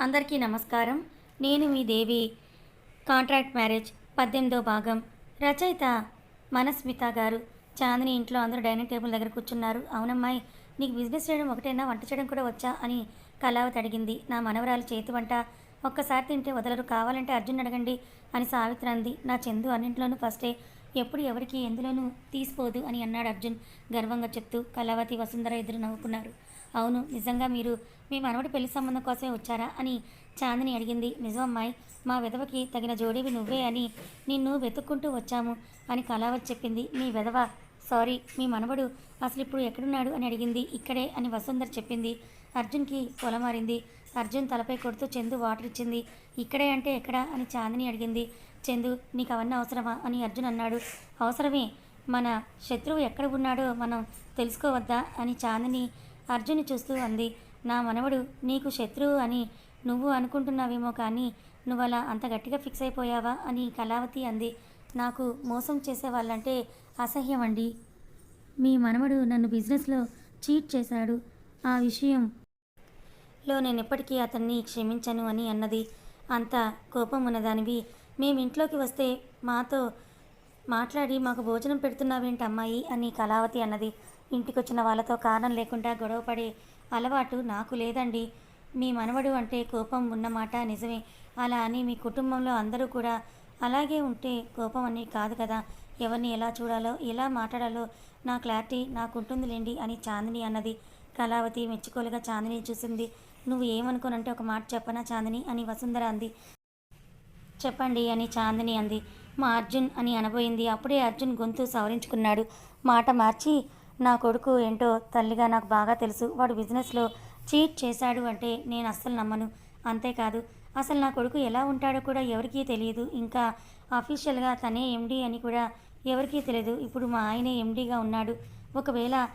అందరికీ నమస్కారం. నేను మీ దేవి. కాంట్రాక్ట్ మ్యారేజ్ పద్దెనిమిదో భాగం. రచయిత మనస్మిత గారు. చాందిని ఇంట్లో అందరూ డైనింగ్ టేబుల్ దగ్గర కూర్చున్నారు. అవునమ్మాయి నీకు బిజినెస్ చేయడం ఒకటేనా? వంట చేయడం కూడా వచ్చా? అని కళావతి అడిగింది. నా మనవరాలు చేతి వంట ఒక్కసారి తింటే వదలరు. కావాలంటే అర్జున్ అడగండి అని సావిత్రి అంది. నా చందు అన్నింట్లోనూ ఫస్టే. ఎప్పుడు ఎవరికి ఎందులోనూ తీసిపోదు అని అన్నాడు అర్జున్ గర్వంగా చెప్తూ. కళావతి వసుంధర ఇద్దరు నవ్వుకున్నారు. అవును నిజంగా మీరు మీ మనవడి పెళ్ళి సంబంధం కోసమే వచ్చారా అని చాందిని అడిగింది. నిజం అమ్మాయి మా విధవకి తగిన జోడీవి నువ్వే అని నిన్ను వెతుక్కుంటూ వచ్చాము అని కళావతి చెప్పింది. మీ విధవ సారీ మీ మనవడు అసలు ఇప్పుడు ఎక్కడున్నాడు అని అడిగింది. ఇక్కడే అని వసుంధర చెప్పింది. అర్జున్కి పొలమారింది. అర్జున్ తలపై కొడుతూ చందు వాటర్ ఇచ్చింది. ఇక్కడే అంటే ఎక్కడా అని చాందిని అడిగింది. చందు నీకు అవన్నీ అవసరమా అని అర్జున్ అన్నాడు. అవసరమే మన శత్రువు ఎక్కడ ఉన్నాడో మనం తెలుసుకోవద్దా అని చాందిని అర్జున్ చూస్తూ అంది. నా మనవడు నీకు శత్రువు అని నువ్వు అనుకుంటున్నావేమో కానీ నువ్వు అలా అంత గట్టిగా ఫిక్స్ అయిపోయావా అని కళావతి అంది. నాకు మోసం చేసే వాళ్ళంటే అసహ్యం అండి మీ మనవడు నన్ను బిజినెస్లో చీట్ చేశాడు. ఆ విషయం లో నేను ఎప్పటికీ అతన్ని క్షమించను అని అన్నది. అంత కోపం ఉన్నదానివి. మేము ఇంట్లోకి వస్తే మాతో మాట్లాడి మాకు భోజనం పెడుతున్నావేంటి అమ్మాయి అని కళావతి అన్నది. ఇంటికొచ్చిన వాళ్ళతో కారణం లేకుండా గొడవపడే అలవాటు నాకు లేదండి. మీ మనవడు అంటే కోపం ఉన్నమాట నిజమే. అలా అని మీ కుటుంబంలో అందరూ కూడా అలాగే ఉంటే కోపం అని కాదు కదా. ఎవరిని ఎలా చూడాలో ఎలా మాట్లాడాలో నా క్లారిటీ నాకుంటుందిలేండి అని చాందిని అన్నది. కళావతి మెచ్చుకోలుగా చాందిని చూసింది. నువ్వు ఏమనుకోనంటే ఒక మాట చెప్పనా చాందిని అని వసుంధర అంది. చెప్పండి అని చాందిని అంది. మా అర్జున్ అని అనబోయింది. అప్పుడే అర్జున్ గొంతు సవరించుకున్నాడు. మాట మార్చి నా కొడుకు ఏంటో తల్లిగా నాకు బాగా తెలుసు. వాడు బిజినెస్లో చీట్ చేశాడు అంటే నేను అస్సలు నమ్మను. అంతేకాదు అసలు నా కొడుకు ఎలా ఉంటాడో కూడా ఎవరికీ తెలియదు. ఇంకా అఫీషియల్గా తనే ఎండీ అని కూడా ఎవరికీ తెలియదు. ఇప్పుడు మా ఆయనే ఎండీగా ఉన్నాడు. ఒకవేళ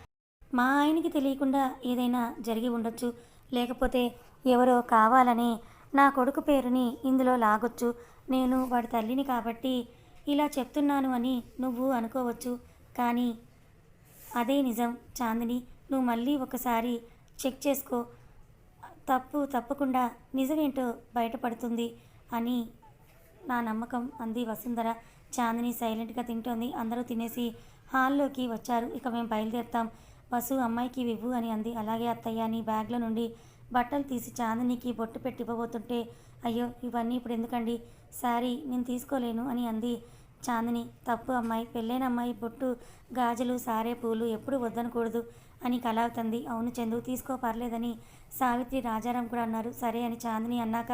మా ఆయనకి తెలియకుండా ఏదైనా జరిగి ఉండొచ్చు. లేకపోతే ఎవరో కావాలని నా కొడుకు పేరుని ఇందులో లాగొచ్చు. నేను వాడి తల్లిని కాబట్టి ఇలా చెప్తున్నాను అని నువ్వు అనుకోవచ్చు. కానీ అదే నిజం చాందిని. నువ్వు మళ్ళీ ఒకసారి చెక్ చేసుకో. తప్పు తప్పకుండా నిజమేంటో బయటపడుతుంది అని నా నమ్మకం అంది వసుంధర. చాందిని సైలెంట్గా తింటోంది. అందరూ తినేసి హాల్లోకి వచ్చారు. ఇక మేము బయలుదేరుతాం. వసు అమ్మాయికి వివ్వు అని అంది. అలాగే అత్తయ్య అని బ్యాగ్లో నుండి బట్టలు తీసి చాందినికి బొట్టు పెట్టి ఇవ్వబోతుంటే అయ్యో ఇవన్నీ ఇప్పుడు ఎందుకండి? సారీ నేను తీసుకోలేను అని అంది చాందిని తప్పు అమ్మాయి పెళ్ళైన అమ్మాయి బొట్టు గాజులు సారే పూలు ఎప్పుడు వద్దనకూడదు అని కళావతంది అవును చందు తీసుకో పర్లేదని సావిత్రి రాజారాం కూడా అన్నారు. సరే అని చాందిని అన్నాక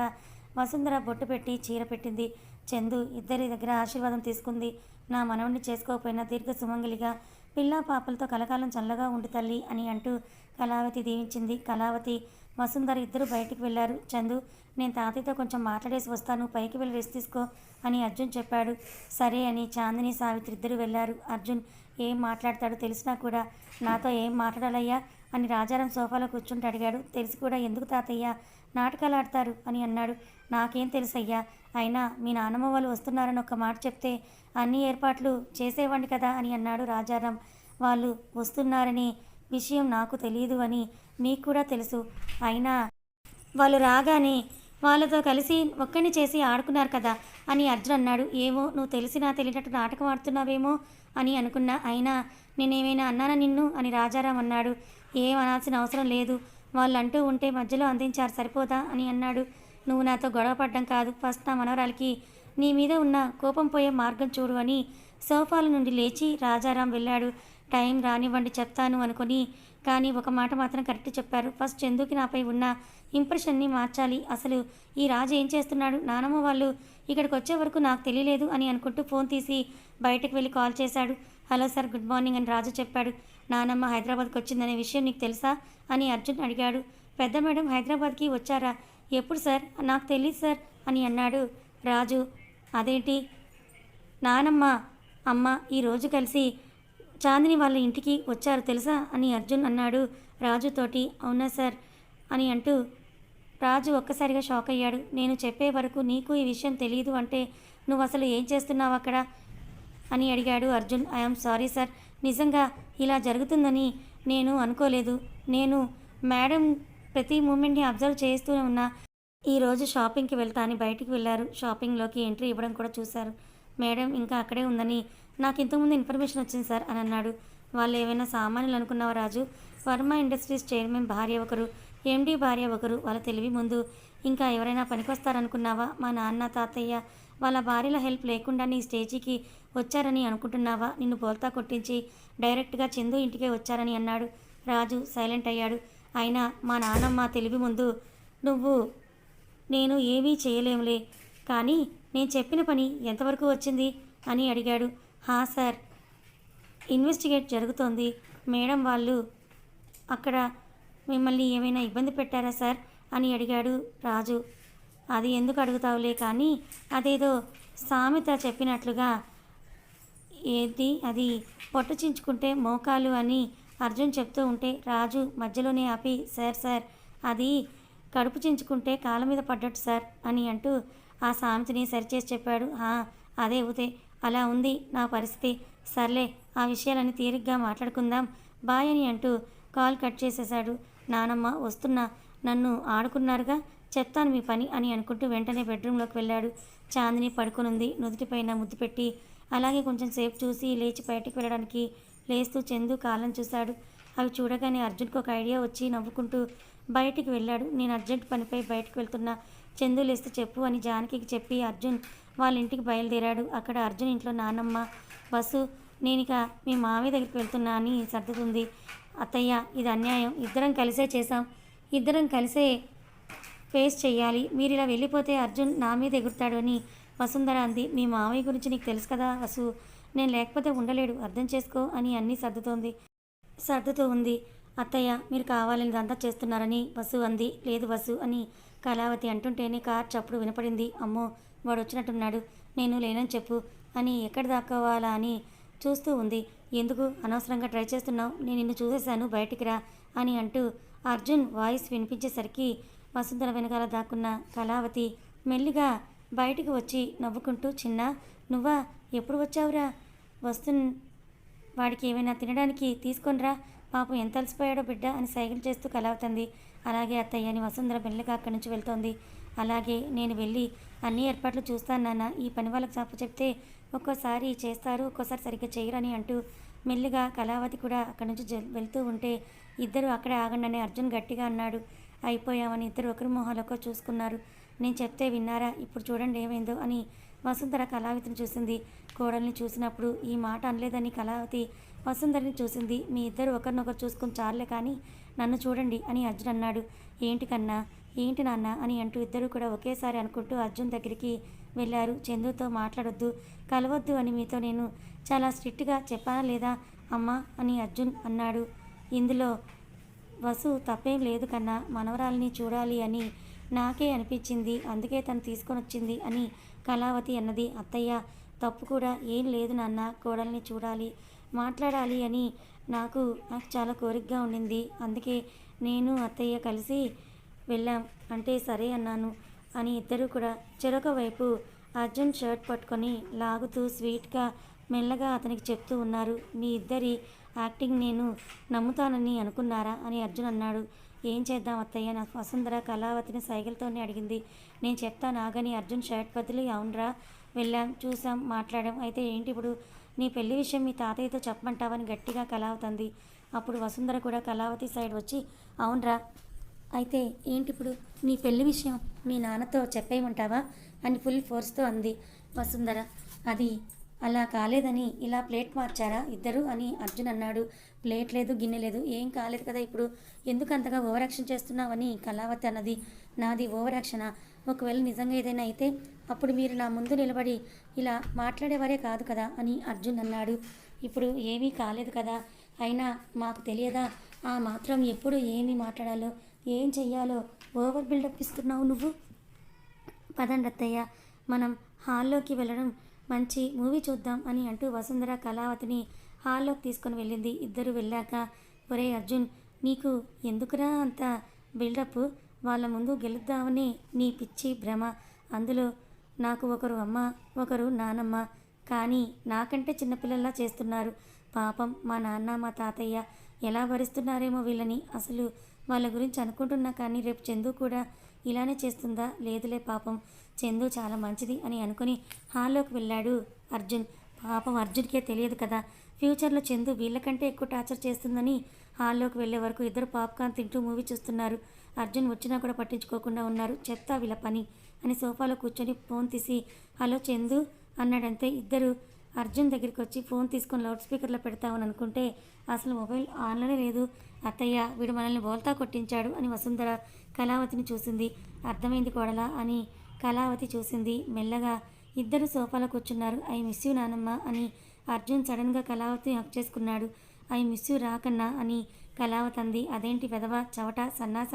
వసుంధర బొట్టు పెట్టి చీర పెట్టింది. చందు ఇద్దరి దగ్గర ఆశీర్వాదం తీసుకుంది. నా మనవణ్ణి చేసుకోకపోయినా దీర్ఘ సుమంగలిగా పిల్ల పాపలతో కలకాలం చల్లగా ఉండు తల్లి అని అంటూ కళావతి దీవించింది. కళావతి వసుంధర ఇద్దరు బయటికి వెళ్ళారు. చందు నేను తాతయ్యతో కొంచెం మాట్లాడేసి వస్తాను. పైకి వెళ్ళి రెస్ట్ తీసుకో అని అర్జున్ చెప్పాడు. సరే అని చాందిని సావిత్రి ఇద్దరు వెళ్ళారు. అర్జున్ ఏం మాట్లాడతాడో తెలిసినా కూడా నాతో ఏం మాట్లాడాలయ్యా అని రాజారాం సోఫాలో కూర్చుంటే అడిగాడు. తెలిసి కూడా ఎందుకు తాతయ్య నాటకాలు ఆడతారు అని అన్నాడు. నాకేం తెలుసయ్యా అయినా మీ నాన్నమ్మ వాళ్ళు వస్తున్నారని ఒక మాట చెప్తే అన్ని ఏర్పాట్లు చేసేవాడిని కదా అని అన్నాడు రాజారాం. వాళ్ళు వస్తున్నారని విషయం నాకు తెలియదు అని మీకు కూడా తెలుసు. అయినా వాళ్ళు రాగానే వాళ్ళతో కలిసి ఒక్కడిని చేసి ఆడుకున్నారు కదా అని అర్జున్ అన్నాడు. ఏమో నువ్వు తెలిసినా తెలియనట్టు నాటకం ఆడుతున్నావేమో అని అనుకున్నా. అయినా నేనేమైనా అన్నానా నిన్ను అని రాజారాం అన్నాడు. ఏం అనాల్సిన అవసరం లేదు. వాళ్ళు అంటూ ఉంటే మధ్యలో అందించారు. సరిపోదా అని అన్నాడు. నువ్వు నాతో గొడవ పడ్డం కాదు. ఫస్ట్ నా మనవరాలకి నీ మీద ఉన్న కోపం పోయే మార్గం చూడు అని సోఫాల నుండి లేచి రాజారాం వెళ్ళాడు. టైం రానివ్వండి చెప్తాను అనుకుని కానీ ఒక మాట మాత్రం కరెక్ట్ చెప్పారు. ఫస్ట్ చందుకి నాపై ఉన్న ఇంప్రెషన్ని మార్చాలి? అసలు ఈ రాజు ఏం చేస్తున్నాడు? నానమ్మ వాళ్ళు ఇక్కడికి వచ్చే వరకు నాకు తెలియలేదు అని అనుకుంటూ ఫోన్ తీసి బయటకు వెళ్ళి కాల్ చేశాడు. హలో సార్ గుడ్ మార్నింగ్ అని రాజు చెప్పాడు. నానమ్మ హైదరాబాద్కి వచ్చిందనే విషయం నీకు తెలుసా? అని అర్జున్ అడిగాడు. పెద్ద మేడం హైదరాబాద్కి వచ్చారా? ఎప్పుడు సార్? నాకు తెలియదు సార్ అని అన్నాడు రాజు. అదేంటి? నానమ్మ అమ్మ ఈరోజు కలిసి చాందిని వాళ్ళ ఇంటికి వచ్చారు తెలుసా? అని అర్జున్ అన్నాడు. రాజుతోటి అవునా సార్? అని అంటూ రాజు ఒక్కసారిగా షాక్ అయ్యాడు. నేను చెప్పే వరకు నీకు ఈ విషయం తెలియదు అంటే నువ్వు అసలు ఏం చేస్తున్నావు అక్కడ? అని అడిగాడు అర్జున్. ఐఎమ్ సారీ సార్ నిజంగా ఇలా జరుగుతుందని నేను అనుకోలేదు. నేను మేడం ప్రతి మూమెంట్ని అబ్జర్వ్ చేస్తూ ఉన్నా. ఈరోజు షాపింగ్కి వెళ్తా అని బయటికి వెళ్ళారు. షాపింగ్లోకి ఎంట్రీ ఇవ్వడం కూడా చూశారు. మేడం ఇంకా అక్కడే ఉందని నాకు ఇంతకుముందు ఇన్ఫర్మేషన్ వచ్చింది సార్ అని అన్నాడు. వాళ్ళు ఏమైనా సామాన్యులు అనుకున్నావా రాజు? వర్మ ఇండస్ట్రీస్ చైర్మన్ భార్య ఒకరు ఎండి భార్య ఒకరు వాళ్ళ తెలివి ముందు. ఇంకా ఎవరైనా పనికొస్తారనుకున్నావా? మా నాన్న తాతయ్య వాళ్ళ భార్యల హెల్ప్ లేకుండా నీ స్టేజీకి వచ్చారని అనుకుంటున్నావా? నిన్ను బోల్తా కొట్టించి డైరెక్ట్గా చందు ఇంటికే వచ్చారని అన్నాడు. రాజు సైలెంట్ అయ్యాడు. అయినా మా నాన్నమ్మ తెలివి ముందు. నువ్వు నేను ఏమీ చేయలేములే. కానీ నేను చెప్పిన పని ఎంతవరకు వచ్చింది? అని అడిగాడు. సార్. ఇన్వెస్టిగేట్ జరుగుతోంది. మేడం వాళ్ళు అక్కడ మిమ్మల్ని ఏమైనా ఇబ్బంది పెట్టారా సార్? అని అడిగాడు రాజు. అది ఎందుకు అడుగుతావులే కానీ అదేదో సామెత చెప్పినట్లుగా ఏది అది పొట్టు చించుకుంటే మోకాలు అని అర్జున్ చెప్తూ ఉంటే రాజు మధ్యలోనే ఆపి సార్ సార్ అది కడుపు చించుకుంటే కాళ్ళ మీద పడ్డట్టు సార్ అని అంటూ ఆ సామెతని సరిచేసి చెప్పాడు. అదే ఉదే అలా ఉంది నా పరిస్థితి. సర్లే ఆ విషయాలని తీరిగ్గా మాట్లాడుకుందాం. బాయ్ అని అంటూ కాల్ కట్ చేసేశాడు. నానమ్మ వస్తున్నా నన్ను ఆడుకున్నారుగా? చెప్తాను మీ పని అని అనుకుంటూ వెంటనే బెడ్రూమ్లోకి వెళ్ళాడు. చాందిని పడుకునుంది. నుదుటిపైన ముద్దు పెట్టి అలాగే కొంచెం సేపు చూసి లేచి బయటకు వెళ్ళడానికి లేస్తూ చందు కాలం చూశాడు. అవి చూడగానే అర్జున్కి ఒక ఐడియా వచ్చి నవ్వుకుంటూ బయటికి వెళ్ళాడు. నేను అర్జెంట్ పనిపై బయటకు వెళ్తున్నా. చందు లేస్తే చెప్పు అని జానకికి చెప్పి అర్జున్ వాళ్ళ ఇంటికి బయలుదేరాడు. అక్కడ అర్జున్ ఇంట్లో నానమ్మ బస్సు నేను ఇక మీ మామయ్య దగ్గరికి వెళ్తున్నా అని సర్దుతుంది. అత్తయ్య ఇది అన్యాయం. ఇద్దరం కలిసే చేశాం. ఇద్దరం కలిసే ఫేస్ చేయాలి మీరు ఇలా వెళ్ళిపోతే అర్జున్ నా మీద ఎగురుతాడు అని వసుంధర అంది. మీ మామయ్య గురించి నీకు తెలుసు కదా వసు? నేను లేకపోతే ఉండలేడు. అర్థం చేసుకో అని అన్నీ సర్దుతోంది. సర్దుతూ ఉంది. అత్తయ్య మీరు కావాలని ఇదంతా చేస్తున్నారని వసు అంది. లేదు వసు అని కళావతి అంటుంటేనే కార్ చప్పుడు వినపడింది. అమ్మో వాడు వచ్చినట్టున్నాడు నేను లేనని చెప్పు. అని ఎక్కడ దాక్కోవాలా అని చూస్తూ ఉంది. ఎందుకు? అనవసరంగా ట్రై చేస్తున్నావు. నేను నిన్ను చూసేశాను. బయటికి రా అని అంటూ అర్జున్ వాయిస్ వినిపించేసరికి వసుంధర వెనకాల దాక్కున్న కళావతి మెల్లిగా బయటికి వచ్చి నవ్వుకుంటూ చిన్న నువ్వా? ఎప్పుడు వచ్చావురా? వస్తు వాడికి ఏమైనా తినడానికి తీసుకొనిరా. పాపం ఎంత అలసిపోయాడో బిడ్డ అని సైకిల్ చేస్తూ కలవుతుంది. అలాగే అత్తయ్య అని వసుంధర మెల్లగా అక్కడి నుంచి వెళ్తోంది. అలాగే నేను వెళ్ళి అన్ని ఏర్పాట్లు చూస్తాను నాన్న. ఈ పని వాళ్ళకి చెప్ప చెప్తే ఒక్కోసారి చేస్తారు ఒక్కోసారి సరిగ్గా చేయరని అంటూ మెల్లిగా కళావతి కూడా అక్కడి నుంచి జ- వెళ్తూ ఉంటే ఇద్దరు అక్కడే ఆగండి అని అర్జున్ గట్టిగా అన్నాడు. అయిపోయామని ఇద్దరు ఒకరి మొహాలొక చూసుకున్నారు. నేను చెప్తే విన్నారా? ఇప్పుడు చూడండి ఏమైందో అని వసుంధర కళావతిని చూసింది. కోడల్ని చూసినప్పుడు ఈ మాట అనలేదని కళావతి వసుంధరిని చూసింది. మీ ఇద్దరు ఒకరినొకరు చూసుకుని చాలే కానీ నన్ను చూడండి అని అర్జున్ అన్నాడు. ఏంటి కన్నా? ఏంటి నాన్న? అని అంటూ ఇద్దరు కూడా ఒకేసారి అనుకుంటూ అర్జున్ దగ్గరికి వెళ్ళారు. చందుతో మాట్లాడొద్దు కలవద్దు అని మీతో నేను చాలా స్ట్రిక్ట్గా చెప్పానా లేదా అమ్మా అని అర్జున్ అన్నాడు. ఇందులో వసు తప్పేం లేదు కన్నా మనవరాల్ని చూడాలి అని నాకే అనిపించింది. అందుకే తను తీసుకొని వచ్చింది అని కళావతి అన్నది. అత్తయ్య తప్పు కూడా ఏం లేదు నాన్న కోడల్ని చూడాలి. మాట్లాడాలి అని నాకు నాకు చాలా కోరికగా ఉండింది. అందుకే నేను అత్తయ్య కలిసి వెళ్ళాం. అంటే సరే అన్నాను అని ఇద్దరు కూడా చెరొక వైపు అర్జున్ షర్ట్ పట్టుకొని లాగుతూ స్వీట్గా మెల్లగా అతనికి చెప్తూ ఉన్నారు. మీ ఇద్దరి యాక్టింగ్ నేను నమ్ముతానని అనుకున్నారా అని అర్జున్ అన్నాడు. ఏం చేద్దాం అత్తయ్య? నా వసుంధర కళావతిని సైకిల్తోనే అడిగింది. నేను చెప్తాను ఆగని అర్జున్ షర్ట్ బదిలి అవునరా? వెళ్ళాం చూసాం మాట్లాడాం. అయితే ఏంటి ఇప్పుడు నీ పెళ్ళి విషయం మీ తాతయ్యతో చెప్పమంటావని గట్టిగా కళావతంది అప్పుడు వసుంధర కూడా కళావతి సైడ్ వచ్చి అవునరా అయితే ఏంటి ఇప్పుడు నీ పెళ్ళి విషయం మీ నాన్నతో చెప్పేయమంటావా? అని ఫుల్ ఫోర్స్తో అంది వసుంధర. అది అలా కాలేదని ఇలా ప్లేట్ మార్చారా ఇద్దరు? అని అర్జున్ అన్నాడు. ప్లేట్ లేదు గిన్నె లేదు ఏం కాలేదు కదా ఇప్పుడు. ఎందుకు అంతగా ఓవరాక్షన్ చేస్తున్నావని కళావతి అన్నది. నాది ఓవర్ ఒకవేళ నిజంగా ఏదైనా అయితే అప్పుడు మీరు నా ముందు నిలబడి ఇలా మాట్లాడేవారే కాదు కదా అని అర్జున్ అన్నాడు. ఇప్పుడు ఏమీ కాలేదు కదా. అయినా మాకు తెలియదా? ఆ మాత్రం ఎప్పుడు ఏమి మాట్లాడాలో? ఏం చెయ్యాలో? ఓవర్ బిల్డప్ ఇస్తున్నావు నువ్వు? పదండత్తయ్య మనం హాల్లోకి వెళ్ళడం మంచి మూవీ చూద్దాం అని అంటూ వసుంధర కళావతిని హాల్లోకి తీసుకొని వెళ్ళింది. ఇద్దరు వెళ్ళాక ఒరే అర్జున్ నీకు ఎందుకురా అంత బిల్డప్? వాళ్ళ ముందు గెలుద్దామని నీ పిచ్చి భ్రమ. అందులో నాకు ఒకరు అమ్మ ఒకరు నానమ్మ. కానీ నాకంటే చిన్నపిల్లల్లా చేస్తున్నారు. పాపం మా నాన్న మా తాతయ్య ఎలా భరిస్తున్నారేమో వీళ్ళని అసలు వాళ్ళ గురించి అనుకుంటున్నా కానీ రేపు చందు కూడా ఇలానే చేస్తుందా? లేదులే పాపం. చందు చాలా మంచిది అని అనుకుని హాల్లోకి వెళ్ళాడు అర్జున్. పాపం అర్జున్కే తెలియదు కదా. ఫ్యూచర్లో చందు వీళ్ళకంటే ఎక్కువ టార్చర్ చేస్తుందని హాల్లోకి వెళ్ళే వరకు ఇద్దరు పాప్కార్న్ తింటూ మూవీ చూస్తున్నారు. అర్జున్ వచ్చినా కూడా పట్టించుకోకుండా ఉన్నారు. చెప్తా వీళ్ళ పని. అని సోఫాలో కూర్చొని ఫోన్ తీసి హలో చందు అన్నాడంతే. ఇద్దరు అర్జున్ దగ్గరికి వచ్చి ఫోన్ తీసుకొని లౌడ్ స్పీకర్లో పెడతామని అనుకుంటే అసలు మొబైల్ ఆన్లోనే లేదు. అత్తయ్య వీడు మనల్ని బోల్తా కొట్టించాడు అని వసుంధర కళావతిని చూసింది. అర్థమైంది కోడలా అని కళావతి చూసింది. మెల్లగా ఇద్దరు సోఫాలో కూర్చున్నారు. ఐ మిస్ యూ నానమ్మ అని అర్జున్ సడన్గా కళావతిని హక్ చేసుకున్నాడు. ఐ మిస్ యూ రాకన్నా అని కళావతి అంది. అదేంటి వెధవ చవట సన్నాస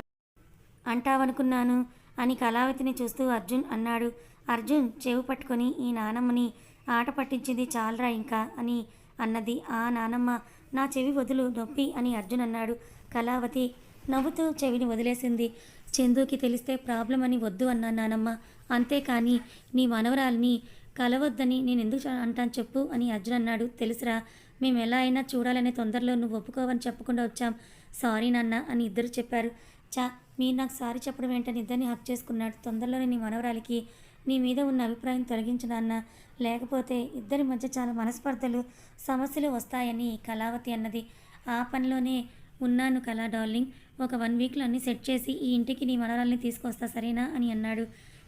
అంటావనుకున్నాను. అని కళావతిని చూస్తూ అర్జున్ అన్నాడు. అర్జున్ చెవి పట్టుకొని ఈ నానమ్మని ఆట పట్టించింది చాలరా ఇంకా అని అన్నది. ఆ నానమ్మ నా చెవి వదులు నొప్పి అని అర్జున్ అన్నాడు. కళావతి నవ్వుతూ చెవిని వదిలేసింది. చందుకి తెలిస్తే ప్రాబ్లం అని వద్దు అన్నా నానమ్మ. అంతేకాని నీ మనవరాల్ని కలవద్దని నేను ఎందుకు అంటాను చెప్పు అని అర్జున్ అన్నాడు. తెలుసురా మేము ఎలా అయినా చూడాలనే తొందరలో నువ్వు ఒప్పుకోవని చెప్పకుండా వచ్చాం. సారీ నాన్న అని ఇద్దరు చెప్పారు. చా మీరు నాకు సారీ చెప్పడం ఏంటని ఇద్దరిని హక్ చేసుకున్నాడు. తొందరలోనే నీ మనవరాలికి నీ మీద ఉన్న అభిప్రాయం తొలగించడాన్న లేకపోతే ఇద్దరి మధ్య చాలా మనస్పర్ధలు సమస్యలు వస్తాయని కళావతి అన్నది. ఆ పనిలోనే ఉన్నాను కళా డార్లింగ్. ఒక వన్ వీక్లో అన్ని సెట్ చేసి ఈ ఇంటికి నీ మనవరాల్ని తీసుకొస్తా సరేనా అని అన్నాడు.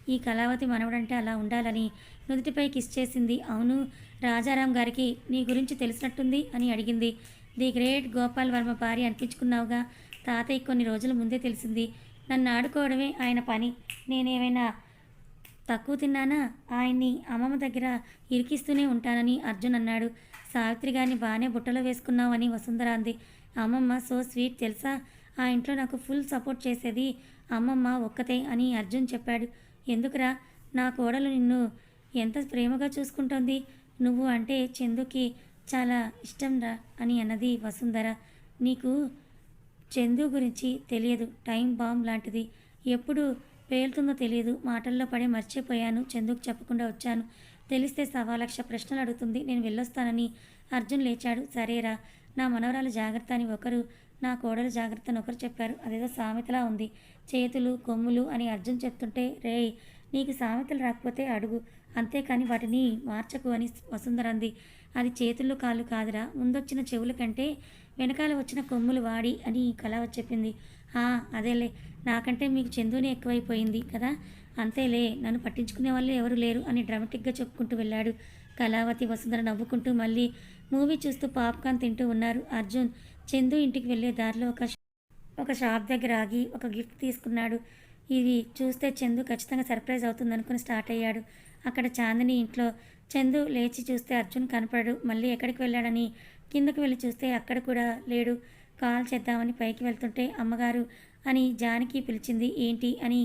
ఈ కళావతి మనవడంటే అలా ఉండాలని నుదుటిపై కిస్ చేసింది. అవును రాజారాం గారికి నీ గురించి తెలిసినట్టుంది అని అడిగింది. ది గ్రేట్ గోపాల్ వర్మ భార్య అనిపించుకున్నావుగా. తాతయ్య కొన్ని రోజుల ముందే తెలిసింది. నన్ను ఆడుకోవడమే ఆయన పని. నేనేమైనా తక్కువ తిన్నానా? ఆయన్ని అమ్మమ్మ దగ్గర ఇరికిస్తూనే ఉంటానని అర్జున్ అన్నాడు. సావిత్రి గారిని బాగానే బుట్టలో వేసుకున్నావని వసుంధర అంది. అమ్మమ్మ సో స్వీట్ తెలుసా? ఆ ఇంట్లో నాకు ఫుల్ సపోర్ట్ చేసేది అమ్మమ్మ ఒక్కతే అని అర్జున్ చెప్పాడు. ఎందుకురా? నా కోడలు నిన్ను ఎంత ప్రేమగా చూసుకుంటోంది? నువ్వు అంటే చందుకి చాలా ఇష్టంరా అని అన్నది వసుంధర. నీకు చందు గురించి తెలియదు. టైం బాంబ్ లాంటిది. ఎప్పుడు పేలుతుందో తెలియదు. మాటల్లో పడి మర్చిపోయాను. చందుకు చెప్పకుండా వచ్చాను. తెలిస్తే సవా లక్ష ప్రశ్నలు అడుగుతుంది. నేను వెళ్ళొస్తానని అర్జున్ లేచాడు. సరేరా. నా మనవరాలు జాగ్రత్త అని ఒకరు నా కోడలు జాగ్రత్త అని ఒకరు చెప్పారు. అదేదో సామెతలా ఉంది. చేతులు కొమ్ములు అని అర్జున్ చెప్తుంటే రేయ్ నీకు సామెతలు రాకపోతే అడుగు. అంతేకాని వాటిని మార్చకు అని వసుంధర అంది. అది చేతులు కాళ్ళు కాదురా. ముందొచ్చిన చెవుల కంటే వెనకాల వచ్చిన కొమ్ములు వాడి అని కళావతి చెప్పింది. "ఆ, అదేలే. నాకంటే మీకు చందునే ఎక్కువైపోయింది కదా? అంతేలే. నన్ను పట్టించుకునే వాళ్ళు ఎవరు లేరు అని డ్రామాటిక్గా చెప్పుకుంటూ వెళ్ళాడు కళావతి వసుంధర నవ్వుకుంటూ మళ్ళీ మూవీ చూస్తూ పాప్కార్న్ తింటూ ఉన్నారు అర్జున్. చందు ఇంటికి వెళ్ళే దారిలో ఒక ఒక షాప్ దగ్గర ఆగి ఒక గిఫ్ట్ తీసుకున్నాడు. ఇది చూస్తే చందు ఖచ్చితంగా సర్ప్రైజ్ అవుతుంది అనుకుని స్టార్ట్ అయ్యాడు. అక్కడ చాందిని ఇంట్లో చందు లేచి చూస్తే అర్జున్ కనపడడు. మళ్ళీ ఎక్కడికి వెళ్ళాడని కిందకు వెళ్ళి చూస్తే అక్కడ కూడా లేడు. కాల్ చేద్దామని పైకి వెళ్తుంటే అమ్మగారు అని జానకి పిలిచింది. ఏంటి అని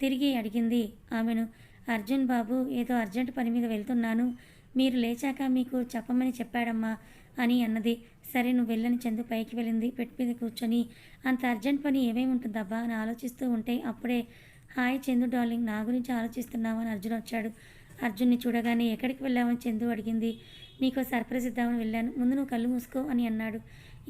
తిరిగి అడిగింది ఆమెను. అర్జున్ బాబు ఏదో అర్జెంట్ పని మీద వెళ్తున్నాను. మీరు లేచాక మీకు చెప్పమని చెప్పాడమ్మా అని అన్నది. సరే నువ్వు వెళ్ళని చందు పైకి వెళ్ళింది. పెట్టి మీద కూర్చొని అంత అర్జెంట్ పని ఏమేమి ఉంటుందబ్బా అని ఆలోచిస్తూ ఉంటే అప్పుడే హాయ్ చందు డార్లింగ్ నా గురించి ఆలోచిస్తున్నావని అర్జున్ వచ్చాడు. అర్జున్ని చూడగానే ఎక్కడికి వెళ్ళామని చందు అడిగింది. నీకో సర్ప్రైజ్ ఇద్దామని వెళ్ళాను. ముందు నువ్వు కళ్ళు మూసుకో అని అన్నాడు.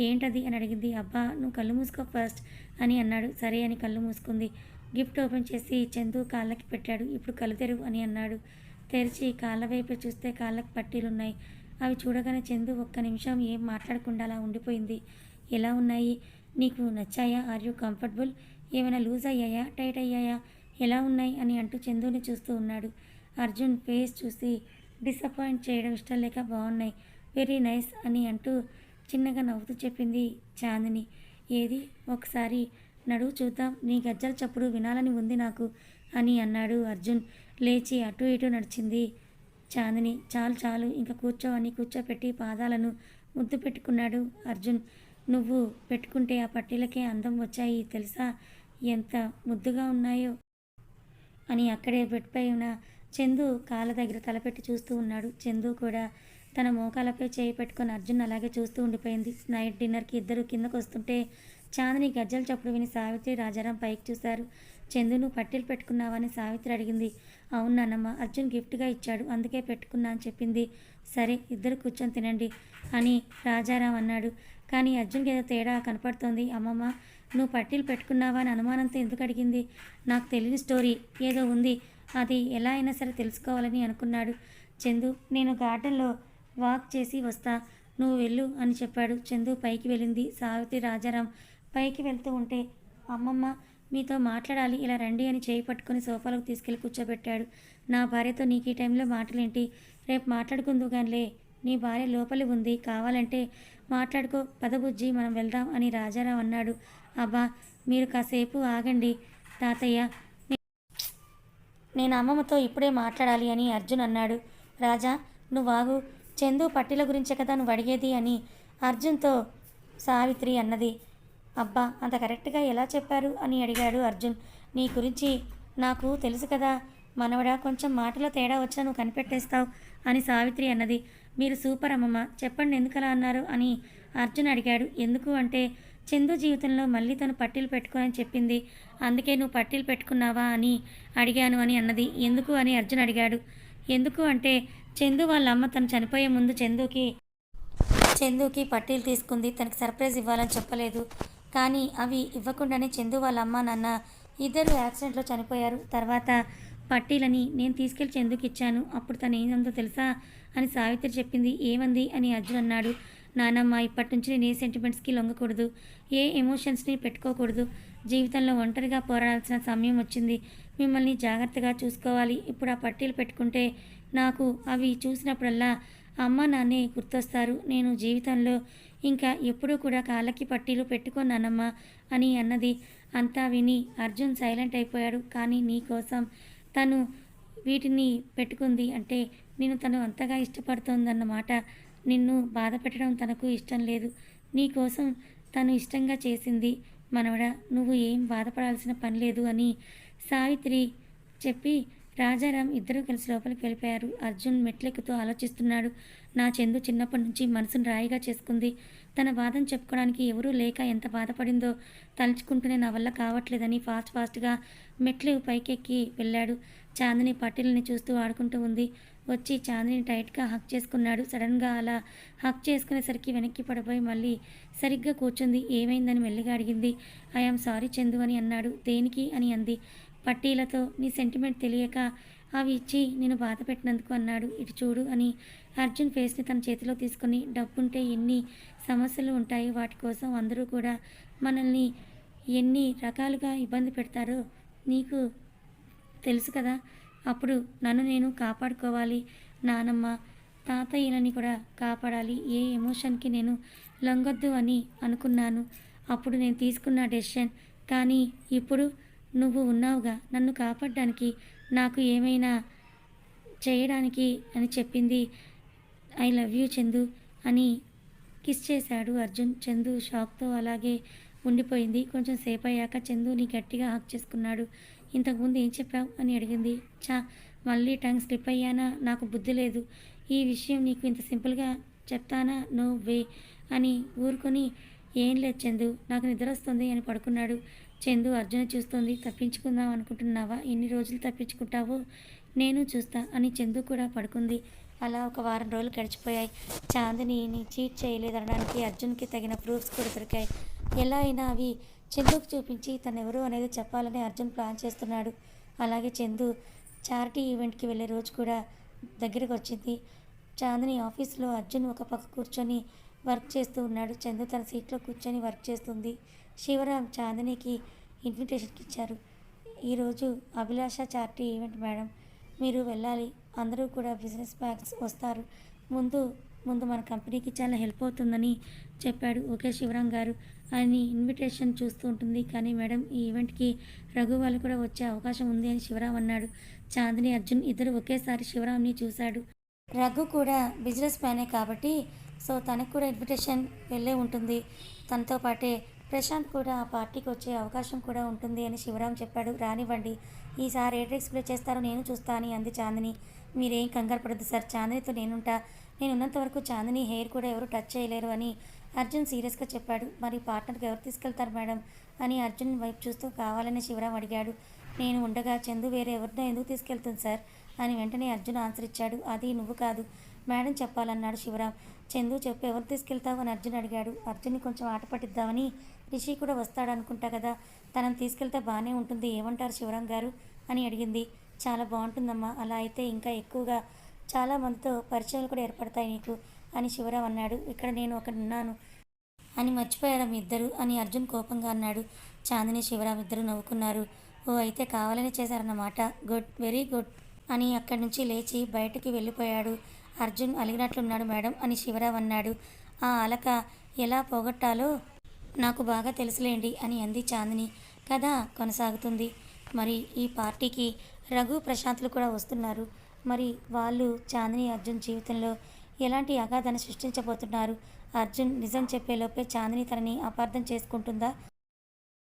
ఏంటది? అని అడిగింది. అబ్బా నువ్వు కళ్ళు మూసుకో ఫస్ట్ అని అన్నాడు. సరే అని కళ్ళు మూసుకుంది. గిఫ్ట్ ఓపెన్ చేసి చందు కాళ్ళకి పెట్టాడు. ఇప్పుడు కళ్ళు తెరువు అని అన్నాడు. తెరిచి కాళ్ళ వైపు చూస్తే కాళ్ళకి పట్టీలున్నాయి. అవి చూడగానే చందు ఒక్క నిమిషం ఏం మాట్లాడకుండా అలా ఉండిపోయింది. ఎలా ఉన్నాయి? నీకు నచ్చాయా? Are you comfortable? ఏమైనా లూజ్ అయ్యాయా? టైట్ అయ్యాయా? ఎలా ఉన్నాయి? అని అంటూ చందుని చూస్తూ ఉన్నాడు. అర్జున్ ఫేస్ చూసి డిసప్పాయింట్ చేయడం ఇష్టం లేక బాగున్నాయి. వెరీ నైస్ అని అంటూ చిన్నగా నవ్వుతూ చెప్పింది చాందిని. ఏది? ఒకసారి నడువు చూద్దాం. నీ గజ్జల చప్పుడు వినాలని ఉంది నాకు అని అన్నాడు అర్జున్. లేచి అటు ఇటు నడిచింది చాందిని. చాలు చాలు ఇంకా కూర్చో అని కూర్చోపెట్టి పాదాలను ముద్దు పెట్టుకున్నాడు అర్జున్. నువ్వు పెట్టుకుంటే ఆ పట్టీలకే అందం వచ్చాయి తెలుసా? ఎంత ముద్దుగా ఉన్నాయో అని అక్కడే బెడ్పై ఉన్న చందు కాళ్ళ దగ్గర తలపెట్టి చూస్తూ ఉన్నాడు. చందు కూడా తన మోకాలపై చేయి పెట్టుకొని అర్జున్ అలాగే చూస్తూ ఉండిపోయింది. నైట్ డిన్నర్కి ఇద్దరు కిందకు వస్తుంటే చాందిని గజ్జల చప్పుడు విని సావిత్రి రాజారాం పైకి చూశారు. చందు నువ్వు పట్టీలు పెట్టుకున్నావని సావిత్రి అడిగింది. అవును నాన్నమ్మ అర్జున్ గిఫ్ట్గా ఇచ్చాడు. అందుకే పెట్టుకున్నా అని చెప్పింది. సరే ఇద్దరు కూర్చొని తినండి అని రాజారాం అన్నాడు. కానీ అర్జున్కి ఏదో తేడా కనపడుతోంది. అమ్మమ్మ నువ్వు పట్టీలు పెట్టుకున్నావా అని అనుమానంతో ఎందుకు అడిగింది? నాకు తెలియని స్టోరీ. ఏదో ఉంది. అది ఎలా అయినా సరే తెలుసుకోవాలని అనుకున్నాడు. చందు నేను గార్డెన్లో వాక్ చేసి వస్తా. నువ్వు వెళ్ళు అని చెప్పాడు. చందు పైకి వెళ్ళింది. సావిత్రి రాజారాం పైకి వెళ్తూ ఉంటే అమ్మమ్మ మీతో మాట్లాడాలి. ఇలా రండి అని చేయి పట్టుకొని సోఫాలోకి తీసుకెళ్ళి కూర్చోబెట్టాడు. నా భార్యతో నీకు ఈ టైంలో మాటలేంటి? రేపు మాట్లాడుకుందు గానిలే నీ భార్య లోపలి ఉంది. కావాలంటే మాట్లాడుకో. పదబుజ్జి మనం వెళ్దాం అని రాజారాం అన్నాడు. అబ్బా మీరు కాసేపు ఆగండి. తాతయ్య నేను అమ్మమ్మతో ఇప్పుడే మాట్లాడాలి అని అర్జున్ అన్నాడు. రాజా నువ్వు చందు పట్టిల గురించే కదా నువ్వు అడిగేది అని అర్జున్తో సావిత్రి అన్నది. అబ్బా అంత కరెక్ట్గా ఎలా చెప్పారు అని అడిగాడు అర్జున్. నీ గురించి నాకు తెలుసు కదా. మనవడా కొంచెం మాటలో తేడా వచ్చా నువ్వు కనిపెట్టేస్తావు అని సావిత్రి అన్నది. మీరు సూపర్ అమ్మమ్మ చెప్పండి ఎందుకలా అన్నారు అని అర్జున్ అడిగాడు. ఎందుకు అంటే చందు జీవితంలో మళ్ళీ తను పట్టీలు పెట్టుకోనని చెప్పింది. అందుకే నువ్వు పట్టీలు పెట్టుకున్నావా అని అడిగాను అని అన్నది. ఎందుకు అని అర్జున్ అడిగాడు. ఎందుకు అంటే చందు వాళ్ళ అమ్మ తను చనిపోయే ముందు చందుకి చందుకి పట్టీలు తీసుకుంది. తనకి సర్ప్రైజ్ ఇవ్వాలని చెప్పలేదు. కానీ అవి ఇవ్వకుండానే చందు వాళ్ళ అమ్మ నాన్న ఇద్దరు యాక్సిడెంట్లో చనిపోయారు. తర్వాత పట్టీలని నేను తీసుకెళ్ళి చందుకు ఇచ్చాను అప్పుడు తను ఏందో తెలుసా అని సావిత్రి చెప్పింది. ఏమంది అని అర్జున్ అన్నాడు. నానమ్మ ఇప్పటి నుంచి నేను ఏ సెంటిమెంట్స్కి లొంగకూడదు ఏ ఎమోషన్స్ని పెట్టుకోకూడదు. జీవితంలో ఒంటరిగా పోరాడాల్సిన సమయం వచ్చింది. మిమ్మల్ని జాగ్రత్తగా చూసుకోవాలి. ఇప్పుడు ఆ పట్టీలు పెట్టుకుంటే నాకు అవి చూసినప్పుడల్లా అమ్మ నాన్నే గుర్తొస్తారు. నేను జీవితంలో ఇంకా ఎప్పుడూ కూడా కాళ్ళకి పట్టీలు పెట్టుకోనానమ్మా అని అన్నది. అంతా విని అర్జున్ సైలెంట్ అయిపోయాడు. కానీ నీ కోసం తను వీటిని పెట్టుకుంది అంటే నేను తను అంతగా ఇష్టపడుతోందన్నమాట. నిన్ను బాధ పెట్టడం తనకు ఇష్టం లేదు. నీకోసం తను ఇష్టంగా చేసింది. మనవడ నువ్వు ఏం బాధపడాల్సిన పని లేదు అని సావిత్రి చెప్పి రాజారాం ఇద్దరూ కలిసి లోపలికి వెళ్ళిపోయారు. అర్జున్ మెట్లెక్కుతూ ఆలోచిస్తున్నాడు. నా చందు చిన్నప్పటి నుంచి మనసును రాయిగా చేసుకుంది. తన బాధను చెప్పుకోవడానికి ఎవరూ లేక ఎంత బాధపడిందో తలుచుకుంటూనే నా వల్ల కావట్లేదని ఫాస్ట్ ఫాస్ట్గా మెట్లు పైకెక్కి వెళ్ళాడు. చాందిని పట్టీలని చూస్తూ ఆడుకుంటూ ఉంది. వచ్చి చాందిని టైట్గా హక్ చేసుకున్నాడు. సడన్గా అలా హక్ చేసుకునేసరికి వెనక్కి పడిపోయి మళ్ళీ సరిగ్గా కూర్చుంది. ఏమైందని మెల్లిగా అడిగింది. ఐఆమ్ సారీ చందు అని అన్నాడు. దేనికి? అని అంది. పట్టీలతో నీ సెంటిమెంట్ తెలియక అవి ఇచ్చి నేను బాధ పెట్టినందుకు అన్నాడు. ఇటు చూడు అని అర్జున్ ఫేస్ని తన చేతిలో తీసుకుని డబ్బుంటే ఎన్ని సమస్యలు ఉంటాయి వాటి కోసం అందరూ కూడా మనల్ని ఎన్ని రకాలుగా ఇబ్బంది పెడతారో నీకు తెలుసు కదా. అప్పుడు నన్ను నేను కాపాడుకోవాలి. నానమ్మ తాతయ్యలని కూడా కాపాడాలి. ఏ ఎమోషన్కి నేను లొంగొద్దు అని అనుకున్నాను. అప్పుడు నేను తీసుకున్న డెసిషన్. కానీ ఇప్పుడు నువ్వు ఉన్నావుగా. నన్ను కాపాడడానికి నాకు ఏమైనా చేయడానికి అని చెప్పింది. ఐ లవ్ యూ చందు అని కిస్ చేశాడు అర్జున్. చందు షాక్తో అలాగే ఉండిపోయింది. కొంచెం సేపు అయ్యాక చందుని గట్టిగా హక్ చేసుకున్నాడు. ఇంతకుముందు ఏం చెప్పావు అని అడిగింది. చా మళ్ళీ టంగ్ స్లిప్ అయ్యానా? నాకు బుద్ధి లేదు. ఈ విషయం నీకు ఇంత సింపుల్గా చెప్తానా? నో వే అని ఊరుకొని ఏం లేదు చందు నాకు నిద్ర వస్తుంది అని పడుకున్నాడు. చందు అర్జున చూస్తుంది. తప్పించుకుందాం అనుకుంటున్నావా? ఎన్ని రోజులు తప్పించుకుంటావో నేను చూస్తా అని చందు కూడా పడుకుంది. అలా ఒక వారం రోజులు గడిచిపోయాయి. చాందిని చీట్ చేయలేదనడానికి అర్జున్కి తగిన ప్రూఫ్స్ కూడా దొరికాయి. ఎలా అయినా అవి చందుకు చూపించి తనెవరు అనేది చెప్పాలని అర్జున్ ప్లాన్ చేస్తున్నాడు. అలాగే చందు చారిటీ ఈవెంట్కి వెళ్ళే రోజు కూడా దగ్గరికి వచ్చింది. చాందిని ఆఫీస్లో అర్జున్ ఒక పక్క కూర్చొని వర్క్ చేస్తూ ఉన్నాడు. చందు తన సీట్లో కూర్చొని వర్క్ చేస్తుంది. శివరాం చాందినికి ఇన్విటేషన్కి ఇచ్చారు. ఈరోజు అభిలాష చారిటీ ఈవెంట్ మేడం. మీరు వెళ్ళాలి. అందరూ కూడా బిజినెస్ బ్యాగ్స్ వస్తారు. ముందు ముందు మన కంపెనీకి చాలా హెల్ప్ అవుతుందని చెప్పాడు. ఓకే శివరాం గారు. అని ఇన్విటేషన్ చూస్తూ ఉంటుంది. కానీ మేడం ఈ ఈవెంట్కి రఘు వాళ్ళు కూడా వచ్చే అవకాశం ఉంది అని శివరాం అన్నాడు. చాందిని అర్జున్ ఇద్దరు ఒకేసారి శివరాంని చూశాడు. రఘు కూడా బిజినెస్ మ్యానే కాబట్టి సో తనకు కూడా ఇన్విటేషన్ వెళ్ళే ఉంటుంది. తనతో పాటే ప్రశాంత్ కూడా ఆ పార్టీకి వచ్చే అవకాశం కూడా ఉంటుంది అని శివరాం చెప్పాడు. రానివ్వండి. ఈసారి ఏ ట్రిక్స్ ప్లే చేస్తారో నేను చూస్తా అని అంది చాందిని. మీరేం కంగారు పడద్దు సార్ చాందినితో నేనుంటా. నేను ఉన్నంత వరకు చాందిని హెయిర్ కూడా ఎవరు టచ్ చేయలేరు అని అర్జున్ సీరియస్గా చెప్పాడు. మరి పార్ట్నర్కి ఎవరు తీసుకెళ్తారు మేడం అని అర్జున్ వైపు చూస్తూ కావాలని శివరాం అడిగాడు. నేను ఉండగా చందు వేరే ఎవరినో ఎందుకు తీసుకెళ్తుంది సార్ అని వెంటనే అర్జున్ ఆన్సర్ ఇచ్చాడు. అది నువ్వు కాదు. మేడం చెప్పాలన్నాడు శివరాం చందు చెప్పు ఎవరు తీసుకెళ్తావు అని అర్జున్ అడిగాడు. అర్జున్ని కొంచెం ఆట పట్టిద్దామని రిషి కూడా వస్తాడు అనుకుంటా కదా. తనను తీసుకెళ్తే బాగానే ఉంటుంది. ఏమంటారు శివరాం గారు అని అడిగింది. చాలా బాగుంటుందమ్మా. అలా అయితే ఇంకా ఎక్కువగా చాలా మందితో పరిచయాలు కూడా ఏర్పడతాయి నీకు. అని శివరావు అన్నాడు. ఇక్కడ నేను ఒకడు ఉన్నాను అని మర్చిపోయారా మీ ఇద్దరు? అని అర్జున్ కోపంగా అన్నాడు. చాందిని శివరాం ఇద్దరు నవ్వుకున్నారు. ఓ అయితే కావాలని చేశారన్నమాట. గుడ్ వెరీ గుడ్ అని అక్కడి నుంచి లేచి బయటికి వెళ్ళిపోయాడు. అర్జున్ అలిగినట్లున్నాడు మేడం అని శివరావు అన్నాడు. ఆ అలక ఎలా పోగొట్టాలో నాకు బాగా తెలుసులేండి అని అంది చాందిని. కథ కొనసాగుతుంది. మరి ఈ పార్టీకి రఘు ప్రశాంత్లు కూడా వస్తున్నారు. మరి వాళ్ళు చాందిని అర్జున్ జీవితంలో ఎలాంటి అగాధన సృష్టించబోతున్నారు? అర్జున్ నిజం చెప్పేలోపే చాందిని తనని అపార్థం చేసుకుంటుందా?